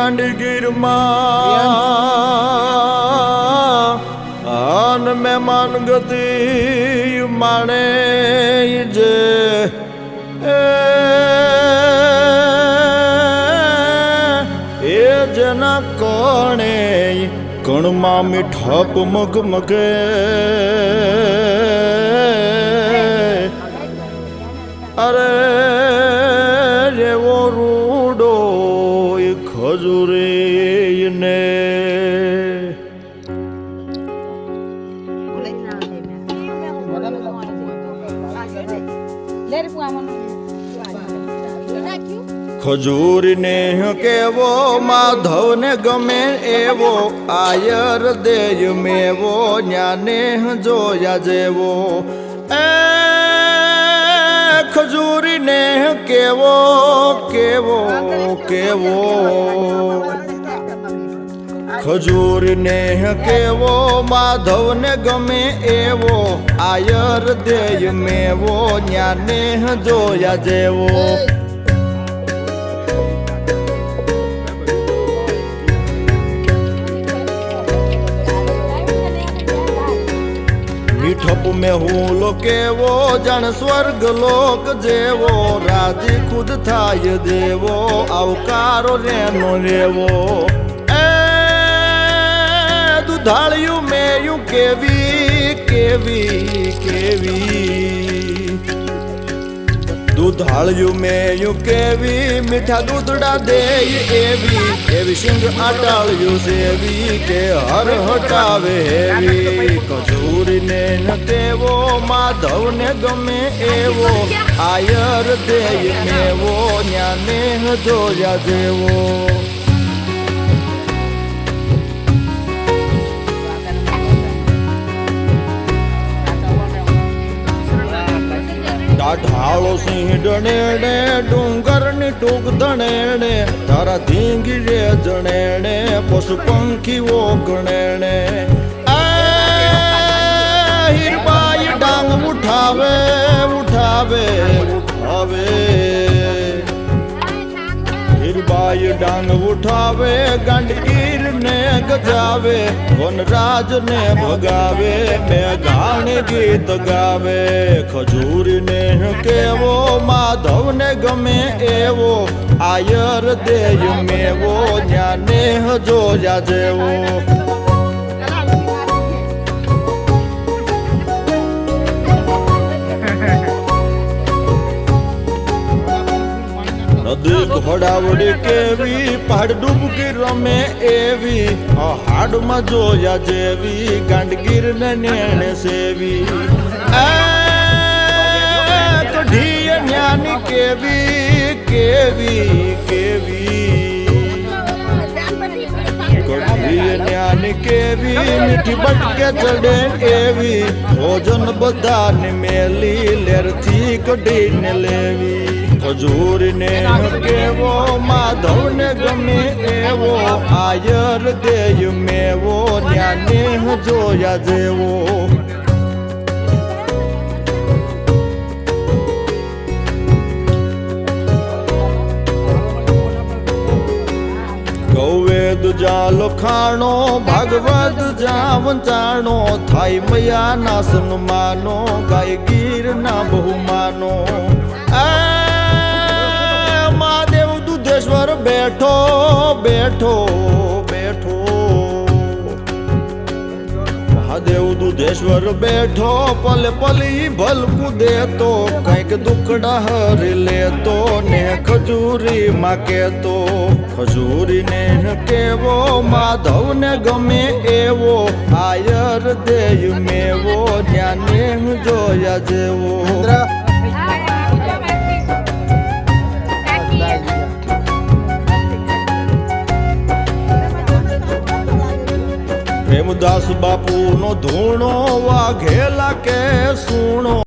ગાંધીગીરમાં આન મહેમાન ગતિ માણે જે એ જેના કોણે કણમાં મીઠપ મગ મગે. અરે એ ખજૂરીને કેવો માધવને ગમે એવો આયર દેય મેવો જ્ઞાને જોયા જેવો. એ ખજૂરીને કેવો કેવો કેવો. ખજૂરને કેવો માધવને ગમે એવો. આયર દેય મેવો જ્ઞાને જોયા જેવો. મીઠપ મેં હું લો કેવો જણ સ્વર્ગ લોક જેવો રાજી ખુદ થાય દેવો આવકારો રેનો રેવો એ દુધાળિયું મેયું કેવી કેવી કેવી દૂધાળિયું મેયું કેવી મીઠા દૂધડા દેય એવી એવી સિંગ આટાળ્યું સેવી કે હર હટાવે હેવી કજૂરીને ન તેવો માધવને ગમે એવો આયર દેય મેવો ન્યાને જોયા જેવો ડાઢાળો સિંહ ડણેણે ડુંગરની ટૂંક ધણેણે તારા ધીંગી રે જણેણે પશુ પંખીઓ ગણેણે उठावे उठावे उठावे। हिरबाई डांग उठावे, गंडगीर ने गजावे वनराज ने भगावे मैं गान गीत गावे। खजूर ने के वो माधव ने गमे ए वो आयर दे में वो ज्ञाने जो जाजे जाजेवो ઘોડાવડી કેવી પહાડ ડૂબકી રમે એવી આ હાડમાં જોયા જેવી ગાંડગીર ને નેણે સેવી આ કઢીએ ન્યાની કેવી કેવી કેવી કઢીએ ન્યાની કેવી મીઠી બટકે ચડે એવી ભોજન બધાને મેલી લેરથી કઢીને લેવી ખજૂરને કેવો માધવને ગમે એવો આયર દેય મેવો ન્યાને જોયા જેવો ગૌવેદ જાલ ખાણો ભાગવત જા વંચાણો થાય મયા ના સન્માનો ગાય ગીર ના બહુમાનો મહાદેવ દુધેશ્વર બેઠો, પલ પલી ભલકું દેતો કંઈક દુકડા હરી લેતો, ને ખજૂરી માં કેતો ખજૂરી ને કેવો માધવ ને ગમે એવો, આયર દેય મેવો જ્ઞાને જોયા જેવો. પ્રેમદાસ બાપુ નો ધૂણો વાઘેલા કે સુણો?